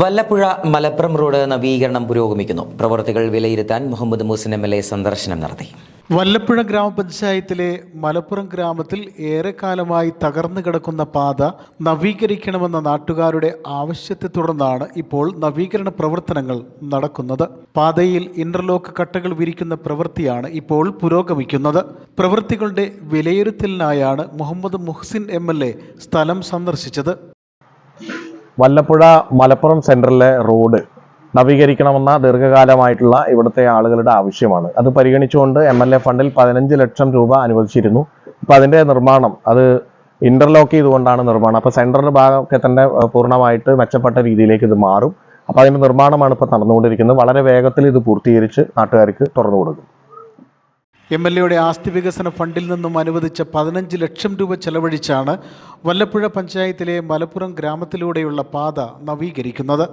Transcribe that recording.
Vallappuzha Malappuram road നവീകരണം പുരോഗമിക്കുന്നു. പ്രവർത്തികൾ വിലയിരുത്താൻ Muhammad Muhsin M L A സന്ദർശനം നടത്തി. വല്ലപ്പുഴ ഗ്രാമപഞ്ചായത്തിലെ മലപ്പുറം ഗ്രാമത്തിൽ ഏറെക്കാലമായി തകർന്നു കിടക്കുന്ന പാത നവീകരിക്കണമെന്ന നാട്ടുകാരുടെ ആവശ്യത്തെ തുടർന്നാണ് ഇപ്പോൾ നവീകരണ പ്രവർത്തനങ്ങൾ നടക്കുന്നത്. പാതയിൽ ഇന്റർലോക്ക് കട്ടകൾ വിരിക്കുന്ന പ്രവൃത്തിയാണ് ഇപ്പോൾ പുരോഗമിക്കുന്നത്. പ്രവൃത്തികളുടെ വിലയിരുത്തലിനായാണ് മുഹമ്മദ് മുഹ്സിൻ എം സ്ഥലം സന്ദർശിച്ചത്. വല്ലപ്പുഴ മലപ്പുറം സെൻട്രലിലെ റോഡ് നവീകരിക്കണമെന്ന ദീർഘകാലമായിട്ടുള്ള ഇവിടുത്തെ ആളുകളുടെ ആവശ്യമാണ്. അത് പരിഗണിച്ചുകൊണ്ട് എം എൽ എ ഫണ്ടിൽ പതിനഞ്ച് ലക്ഷം രൂപ അനുവദിച്ചിരുന്നു. അപ്പോൾ അതിന്റെ നിർമ്മാണം അത് ഇന്റർലോക്ക് ചെയ്തുകൊണ്ടാണ് നിർമ്മാണം. അപ്പോൾ സെൻട്രൽ ഭാഗമൊക്കെ തന്നെ പൂർണമായിട്ട് മെച്ചപ്പെട്ട രീതിയിലേക്ക് ഇത് മാറും. അപ്പോൾ അതിന്റെ നിർമ്മാണമാണ് ഇപ്പോൾ നടന്നുകൊണ്ടിരിക്കുന്നത്. വളരെ വേഗത്തിൽ ഇത് പൂർത്തീകരിച്ച് നാട്ടുകാർക്ക് തുറന്നു കൊടുക്കും. എം എൽ എയുടെ ആസ്തി വികസന ഫണ്ടിൽ നിന്നും അനുവദിച്ച പതിനഞ്ച് ലക്ഷം രൂപ ചെലവഴിച്ചാണ് വല്ലപ്പുഴ പഞ്ചായത്തിലെ മലപ്പുറം ഗ്രാമത്തിലൂടെയുള്ള പാത നവീകരിക്കുന്നത്.